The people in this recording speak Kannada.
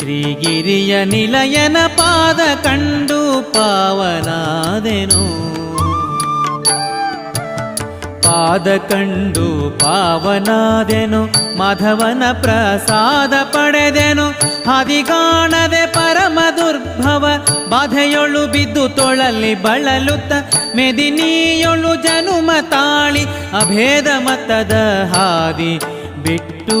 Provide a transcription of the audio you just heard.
ಶ್ರೀಗಿರಿಯ ನಿಲಯನ ಪಾದ ಕಂಡು ಪಾವನಾದೆನು ಪಾದ ಕಂಡು ಪಾವನಾದೆನು, ಮಾಧವನ ಪ್ರಸಾದ ಪಡೆದೆನು. ಹದಿಗಾಣದೆ ಪರಮ ದುರ್ಭವ, ಬಾಧೆಯೊಳು ಬಿದ್ದು ತೊಳಲಿ ಬಳಲುತ್ತ, ಮೆದಿನಿಯೊಳು ಜನುಮ ತಾಳಿ, ಅಭೇದ ಮತದ ಹಾದಿ ಬಿಟ್ಟು